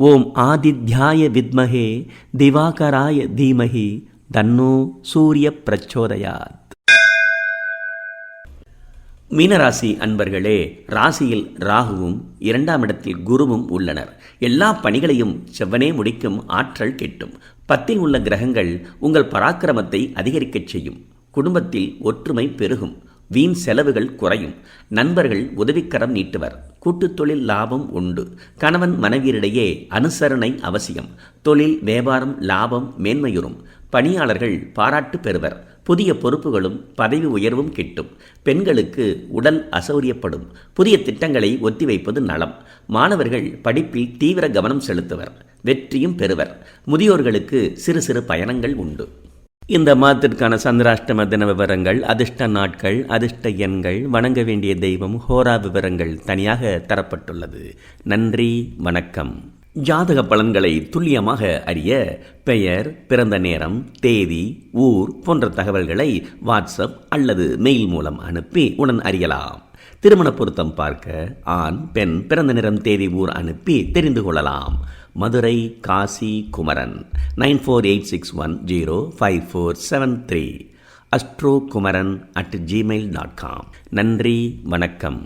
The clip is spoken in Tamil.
ஓம் ஆதித்யாய வித்மகே திவாகராய தீமகி தன்னோ சூரிய பிரச்சோதயாத். மீனராசி அன்பர்களே ராசியில் ராகுவும் இரண்டாம் இடத்தில் குருவும் உள்ளனர். எல்லா பணிகளையும் செவ்வனே முடிக்கும் ஆற்றல் கிட்டும். பத்தில் உள்ள கிரகங்கள் உங்கள் பராக்கிரமத்தை அதிகரிக்கச் செய்யும். குடும்பத்தில் ஒற்றுமை பெருகும். வீண் செலவுகள் குறையும். நண்பர்கள் உதவிக்கரம் நீட்டுவர். கூட்டுத் தொழில் லாபம் உண்டு. கணவன் மனைவியரிடையே அனுசரணை அவசியம். தொழில் வியாபாரம் லாபம் மேன்மையுறும். பணியாளர்கள் பாராட்டு பெறுவர். புதிய பொறுப்புகளும் பதவி உயர்வும் கிட்டும். பெண்களுக்கு உடல் அசௌரியப்படும். புதிய திட்டங்களை ஒத்திவைப்பது நலம். மாணவர்கள் படிப்பில் தீவிர கவனம் செலுத்துவர். வெற்றியும் பெறுவர். முதியோர்களுக்கு சிறு சிறு பயணங்கள் உண்டு. இந்த மாதத்திற்கான சந்திராஷ்டம தின விவரங்கள் அதிர்ஷ்ட நாட்கள் அதிர்ஷ்ட எண்கள் வணங்க வேண்டிய தெய்வம் ஹோரா விவரங்கள் தனியாக தரப்பட்டுள்ளது. நன்றி வணக்கம். ஜாதக பலன்களை துல்லியமாக அறிய பெயர் பிறந்த நேரம் தேதி ஊர் போன்ற தகவல்களை வாட்ஸ்அப் அல்லது மெயில் மூலம் அனுப்பி உடன் அறியலாம். திருமண பொருத்தம் பார்க்க ஆண் பெண் பிறந்த நேரம் தேதி ஊர் அனுப்பி தெரிந்து கொள்ளலாம். Madurai Kasi Kumaran nine four eight six one zero five four seven three astro Kumaran at Gmail dot com நன்றி வணக்கம்.